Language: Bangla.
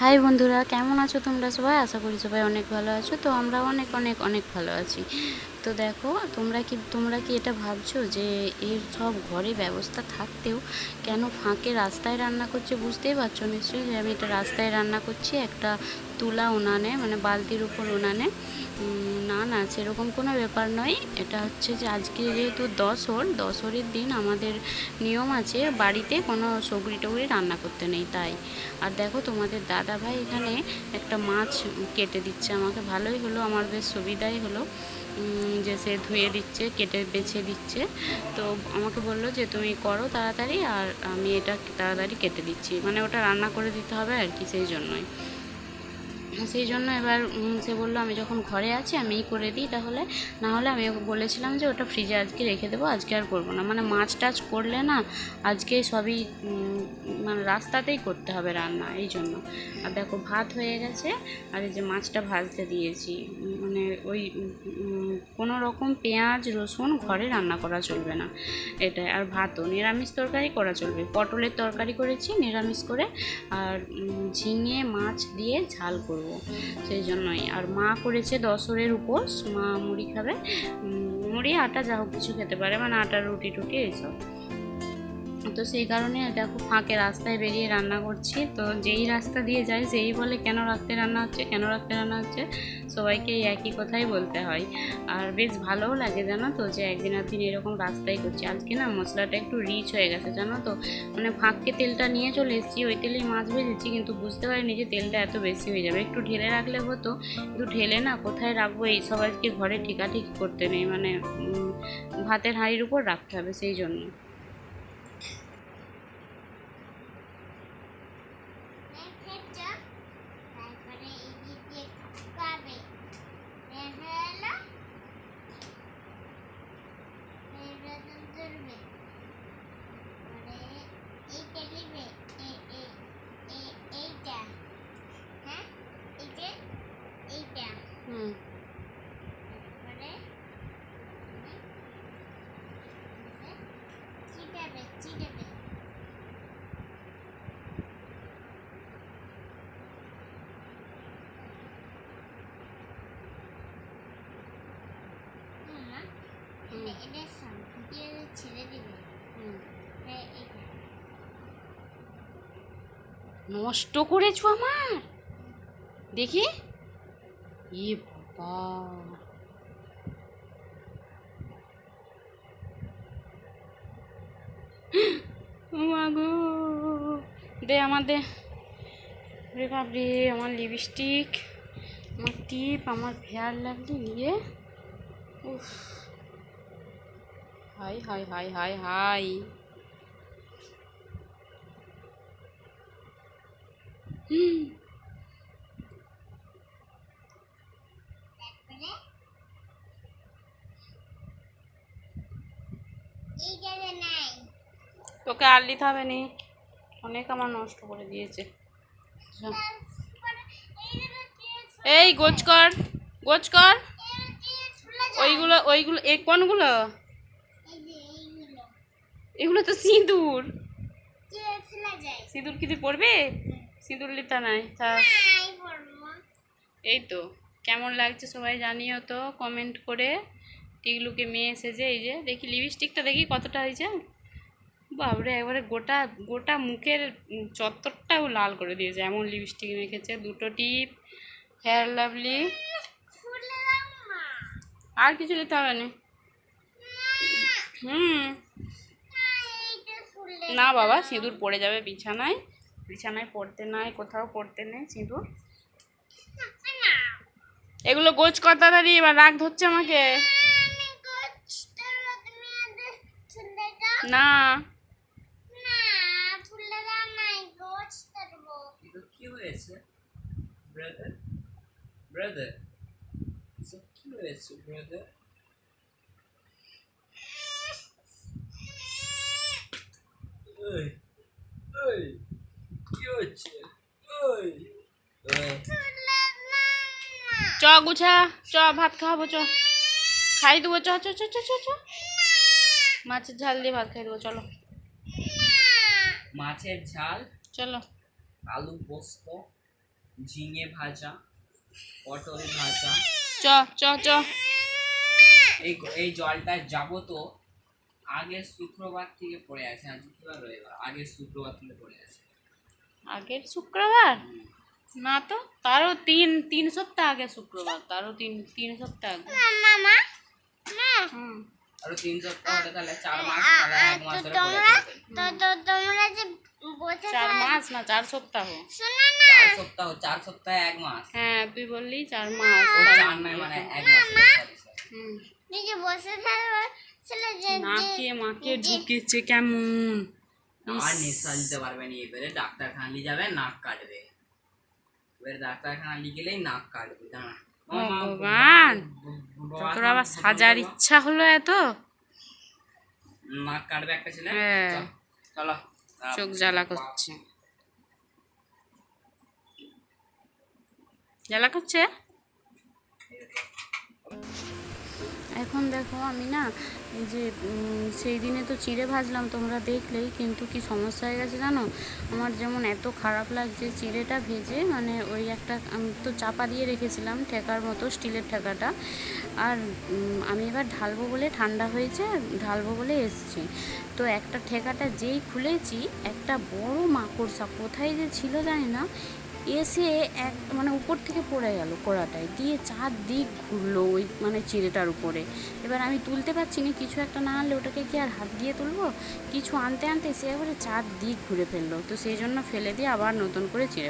হাই বন্ধুরা, কেমন আছো তোমরা সবাই? আশা করি সবাই অনেক ভালো আছো। তো আমরা অনেক অনেক অনেক ভালো আছি। তো দেখো, তোমরা কি তোমরা কি এটা ভাবছ যে এর সব ঘরে ব্যবস্থা থাকতেও কেন ফাঁকে রাস্তায় রান্না করছে বুঝতেই পারছ? নিশ্চয়ই যে আমি এটা রাস্তায় রান্না করছি একটা তুলা উনানে মানে বালতির উপর উনানে। না না, সেরকম কোনো ব্যাপার নয়। এটা হচ্ছে যে আজকে যেহেতু দশর দশরের দিন আমাদের নিয়ম আছে বাড়িতে কোনো সগড়ি টগড়ি রান্না করতে নেই, তাই। আর দেখো তোমাদের দাদা ভাই এখানে একটা মাছ কেটে দিচ্ছে আমাকে, ভালোই হলো, আমার বেশ সুবিধাই হলো। যে সে ধুয়ে দিচ্ছে, কেটে বেছে দিচ্ছে। তো আমাকে বলল যে তুমি করো তাড়াতাড়ি, আর আমি এটা তাড়াতাড়ি কেটে দিচ্ছি। মানে ওটা রান্না করে দিতে হবে আর কি, সেই জন্যই। সেই জন্য এবার সে বলল, আমি যখন ঘরে আছি, আমিই করে দিই তাহলে। না হলে আমি ওকে বলেছিলাম যে, ওটা ফ্রিজে আজকে রেখে দেবো, আজকে আর করব না। মানে মাছ টাছ করলে না, আজকে সবই মানে রাস্তাতেই করতে হবে রান্না, এই জন্য। আর দেখো, ভাত হয়ে গেছে, আর এই যে মাছটা ভাজতে দিয়েছি। মানে ওই কোনো রকম পেঁয়াজ, রসুন ঘরে রান্না করা চলবে না, এটাই। আর ভাতও, নিরামিষ তরকারি করা চলবে। পটলের তরকারি করেছি, নিরামিষ করে। আর ঝিঙে, মাছ দিয়ে ঝাল করব। সেই জন্যই। আর মা করেছে দশরের উপোস, মা মুড়ি খাবে। মুড়ি, আটা, যা হোক কিছু খেতে পারে মানে আটা, রুটি, টুটি, এইসব। তো সেই কারণে দেখো ফাঁকে রাস্তায় বেরিয়ে রান্না করছি। তো যেই রাস্তা দিয়ে যায় সেই বলে কেন রাস্তায় রান্না হচ্ছে, কেন রাস্তায় রান্না হচ্ছে, সবাইকে এই একই কথাই বলতে হয়। আর বেশ ভালোও লাগে জানো তো যে একদিন একদিন এরকম রাস্তায় করছি। আজকে না মশলাটা একটু রিচ হয়ে গেছে জানো তো। মানে ফাঁককে তেলটা নিয়ে চলে এসেছি, ওই তেলেই মাছ ভেজেছি কিন্তু বুঝতে পারিনি যে তেলটা এত বেশি হয়ে যাবে। একটু ঢেলে রাখলে হতো একটু ঢেলে না কোথায় রাখব এই সব আজকে ঘরে ঠিকাঠিক করতে নেই। মানে ভাতের হাঁড়ির উপর রাখতে হবে সেই জন্য তারপরে এই দিক দিয়ে ঢুকাবে বের হয়ে এলো এরকম ধরবে পরে এইটা নিবে এই এই এই এইটা হ্যাঁ এই যে এইটা হুম তারপরে চিটাবে চিটাবে মামা নষ্ট করেছ আমার? দেখি। এ বাবা। ও মা দে আমার দে। রে বাপরে, আমার লিপস্টিক আমার টিপ আমার ফেয়ার লাগলি নিয়ে। উফ। হাই হাই হাই হাই হাই হুম তোকে আর নিতে হবে নি। অনেক আমার নষ্ট করে দিয়েছে। এই গোছ কর গোছ কর। ওইগুলো ওইগুলো এই কোনগুলো? এগুলো তো সিঁদুর। সিঁদুর কিছু পড়বে? সিঁদুর লিতা নাই এই তো, কেমন লাগছে সবাই জানিও তো কমেন্ট করে। টিকলুকে মেয়ে এসেছে এই যে, দেখি লিপস্টিকটা দেখি কতটা হয়েছে। বাবরে একবারে গোটা গোটা মুখের চত্বরটাও লাল করে দিয়েছে, এমন লিপস্টিক মেখেছে দুটো টিপ হেয়ার লাভলি আর কিছু দিতে হবে না। হুম। না বাবা, সিঁদুর পড়ে যাবে বিছানায়। বিছানায় পড়তে নাই, কোথাও পড়তে নেই সিঁদুর। এগুলো গোছ কর তাড়াতাড়ি, এবার রাগ ধরছে আমাকে। না। কি হয়েছে? ব্রাদার ব্রাদার কি হয়েছে ব্রাদার ওই ওই কি হচ্ছে ওই ওই খুলে দাও না চ গুছা চ ভাত খাওয়াবো চ। খাই দেবো চ চ চ চ চ চ। মাছের ঝাল দিয়ে ভাত খাই দেবো চলো। মাছের ঝাল চলো। আলু পোস্ত ঝিঙে ভাজা পটল ভাজা। চ চ চ। এই এই জলটা যাব তো আগের শুক্রবার থেকে পড়ে আছে আজ কি বার রবিবার আগের শুক্রবার থেকে পড়ে আছে। আগের শুক্রবার? না তো তারও তিন তিন সপ্তাহ আগে শুক্রবার তারও তিন তিন সপ্তাহ আগে। মামা মা হুম। আরও তিন সপ্তাহ হলে তাহলে চার মাস আ- তাহলে আ- এক মাস ধরে তোমরা তো তো তোমরা যে বসে চার মাস না চার সপ্তাহ। শোনো না। চার সপ্তাহ চার সপ্তাহে এক মাস। হ্যাঁ তুই বললি চার মাস ও চার নয় মানে এক মাস হুম। তুই বসে থাকবে ছিল যে যে- মাকে ঢুকেছে কেমন? আর নিঃশ্বাস দিতে পারবে না এবারে ডাক্তারখানা নিয়ে যাবে নাক কাটবে। এবারে ডাক্তারখানা নিয়ে গেলেই নাক কাটবে দাঁড়া ভগবান! তোর আবার সাজার ইচ্ছা হলো এত? নাক কাটবে একটা ছেলে? হ্যাঁ। চলো চোখ জ্বালা করছে। জ্বালা করছে? এখন দেখো আমি না যে সেই দিনে তো চিড়ে ভাজলাম, তোমরা দেখলেই, কিন্তু কি সমস্যা হয়ে গেছে জানো? আমার যেমন এত খারাপ লাগছে চিড়েটা ভেজে মানে ওই একটা, আমি তো চাপা দিয়ে রেখেছিলাম ঠেকার মতো, স্টিলের ঠেকাটা। আর আমি এবার ঢালবো বলে ঠান্ডা হয়েছে ঢালবো বলে এসছি। তো একটা ঠেকাটা যেই খুলেছি, একটা বড় মাকড়সা কোথায় যে ছিল জানি না এসে এক মানে উপর থেকে পড়ে গেল কড়াটায়। দিয়ে চারদিক ঘুরলো ওই মানে চিড়েটার উপরে। এবার আমি তুলতে পারছি না, কিছু একটা না আনলে ওটাকে কি আর হাত দিয়ে তুলবো? কিছু আনতে আনতে সে এবারে চারদিক ঘুরে ফেলল। তো সেই জন্য ফেলে দিয়ে আবার নতুন করে চিড়ে